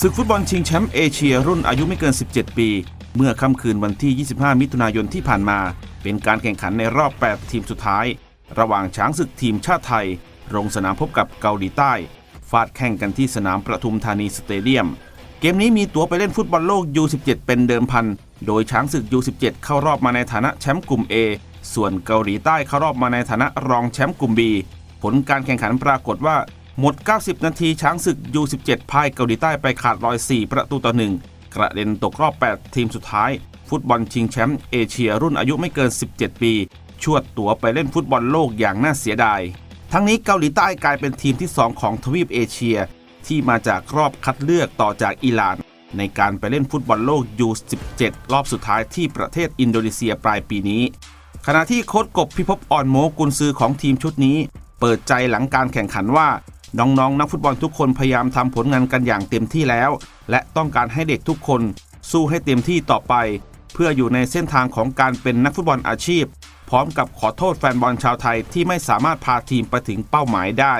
ศึกฟุตบอลชิงแชมป์เอเชียรุ่นอายุไม่เกิน 17 ปี เมื่อค่ำคืนวันที่ 25 มิถุนายนที่ผ่านมา เป็นการแข่งขันในรอบ 8 ทีมสุดท้าย ระหว่างช้างศึกทีมชาติไทยลงสนามพบกับเกาหลีใต้ ฟาดแข่งกันที่สนามประทุมธานีสเตเดียม เกมนี้มีตั๋วไปเล่นฟุตบอลโลก U17 เป็นเดิมพัน โดยช้างศึก U17 เข้ารอบมาในฐานะแชมป์กลุ่ม A ส่วนเกาหลีใต้เข้ารอบมาในฐานะรองแชมป์กลุ่ม B ผลการแข่งขันปรากฏว่า หมด 90 นาทีช้างศึก U17 พ่ายเกาหลีใต้ไปขาดลอย 4 ประตูต่อหนึ่งกระเด็นตกรอบ 8 ทีมสุดท้าย ฟุตบอลชิงแชมป์เอเชียรุ่นอายุไม่เกิน 17 ปี ชวดตั๋วไปเล่นฟุตบอลโลกอย่างน่าเสียดาย ทั้งนี้เกาหลีใต้กลายเป็นทีมที่ 2 ของทวีปเอเชีย ที่มาจากรอบคัดเลือกต่อจากอิหร่าน ในการไปเล่นฟุตบอลโลก U17 รอบสุดท้ายที่ประเทศอินโดนีเซียปลายปีนี้ ขณะที่โค้ชกบพิภพอ่อนโมกุนซือของทีมชุดนี้ เปิดใจหลังการแข่งขันว่า น้องๆนักฟุตบอลทุกคนพยายามทำผลงานกันอย่างเต็มที่แล้ว และต้องการให้เด็กทุกคนสู้ให้เต็มที่ต่อไป เพื่ออยู่ในเส้นทางของการเป็นนักฟุตบอลอาชีพ พร้อมกับขอโทษแฟนบอลชาวไทยที่ไม่สามารถพาทีมไปถึงเป้าหมายได้